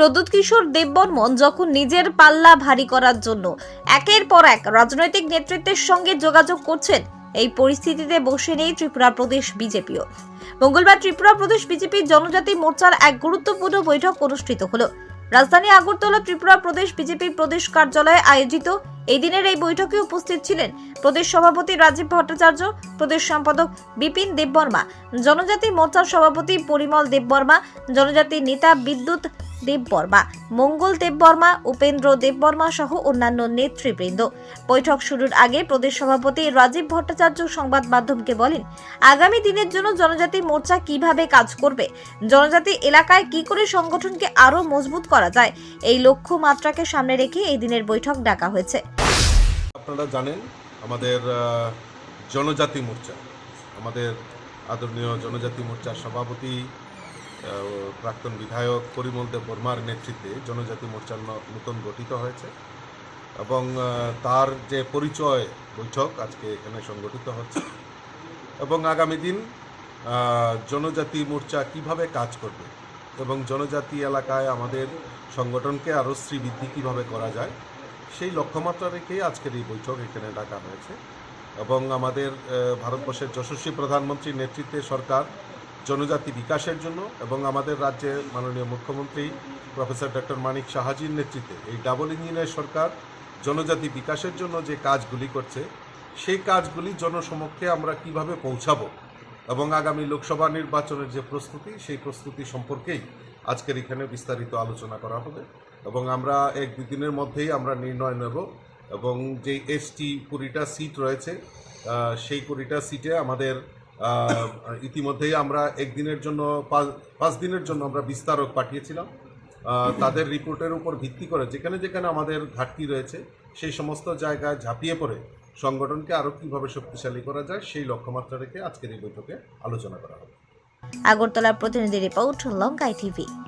প্রদ্যুৎ কিশোর দেববর্মন যখন নিজের পাল্লা ভারী করার জন্য একের পর এক রাজনৈতিক নেতৃত্বের সঙ্গে যোগাযোগ করছেন, এই পরিস্থিতিতে বসে নেই ত্রিপুরা প্রদেশ বিজেপিও। মঙ্গলবার ত্রিপুরা প্রদেশ বিজেপির জনজাতি মোর্চার এক গুরুত্বপূর্ণ বৈঠক অনুষ্ঠিত হলো। রাজধানী আগরতলা ত্রিপুরা প্রদেশ বিজেপির প্রদেশ কার্যালয়ে আয়োজিত এই দিনের এই বৈঠকে উপস্থিত ছিলেন প্রদেশ সভাপতি রাজীব ভট্টাচার্য, প্রদেশ সম্পাদক বিপিন দেববর্মা, জনজাতি মোর্চার সভাপতি পরিমল দেববর্মা, জনজাতি নেতা বিদ্যুৎ দেববর্মা মঙ্গল দেববর্মা উপেন্দ্র দেববর্মা সহ অন্যান্য নেতৃবৃন্দ। বৈঠক শুরুর আগে প্রদেশ সভাপতি রাজীব ভট্টাচার্য সংবাদ মাধ্যমকে বলেন, আগামী দিনের জন্য জনজাতি মোর্চা কীভাবে কাজ করবে? জনজাতি এলাকায় কি করে সংগঠনকে আরও মজবুত করা যায়? এই লক্ষ্য মাত্রাকে সামনে রেখে এই দিনের বৈঠক ডাকা হয়েছে। আপনারা জানেন, আমাদের জনজাতি মোর্চা, আমাদের আদরণীয় জনজাতি মোর্চার সভাপতি প্রাক্তন বিধায়ক পরিমল দেব বর্মার নেতৃত্বে জনজাতি মোর্চার নতুন গঠিত হয়েছে। এবং তার যে পরিচয় বৈঠক আজকে এখানে সংগঠিত হচ্ছে। এবং আগামী দিন জনজাতি মোর্চা কীভাবে কাজ করবে এবং জনজাতি এলাকায় আমাদের সংগঠনকে আরও শ্রীবৃদ্ধি কীভাবে করা যায়, সেই লক্ষ্যমাত্রা রেখে আজকের এই বৈঠক এখানে ডাকা হয়েছে। এবং আমাদের ভারতবর্ষের যশস্বী প্রধানমন্ত্রীর নেতৃত্বে সরকার জনজাতি বিকাশের জন্য এবং আমাদের রাজ্যে মাননীয় মুখ্যমন্ত্রী প্রফেসর ডক্টর মানিক সাহাজির নেতৃত্বে এই ডাবল ইঞ্জিনের সরকার জনজাতি বিকাশের জন্য যে কাজগুলি করছে, সেই কাজগুলি জনসমক্ষে আমরা কীভাবে পৌঁছাবো এবং আগামী লোকসভা নির্বাচনের যে প্রস্তুতি, সেই প্রস্তুতি সম্পর্কেই আজকের এখানে বিস্তারিত আলোচনা করা হবে এবং আমরা এক দুই দিনের মধ্যেই আমরা নির্ণয় নেব এবং যে এসটি কুড়িটা সিট রয়েছে সেই কুড়িটা সিটে আমাদের ইতিমধ্যেই আমরা একদিনের জন্য, পাঁচ- দিনের জন্য আমরা বিস্তারক পাঠিয়েছিলাম। তাদের রিপোর্টের উপর ভিত্তি করে যেখানে যেখানে আমাদের ঘাটতি রয়েছে, সেই সমস্ত জায়গায় ঝাঁপিয়ে পড়ে সংগঠনকে আরও কীভাবে শক্তিশালী করা যায়, সেই লক্ষ্যমাত্রা রেখে আজকের এই বৈঠকে আলোচনা করা হবে। আগরতলার প্রতিনিধি রিপোর্ট, লঙ্কাই টিভি।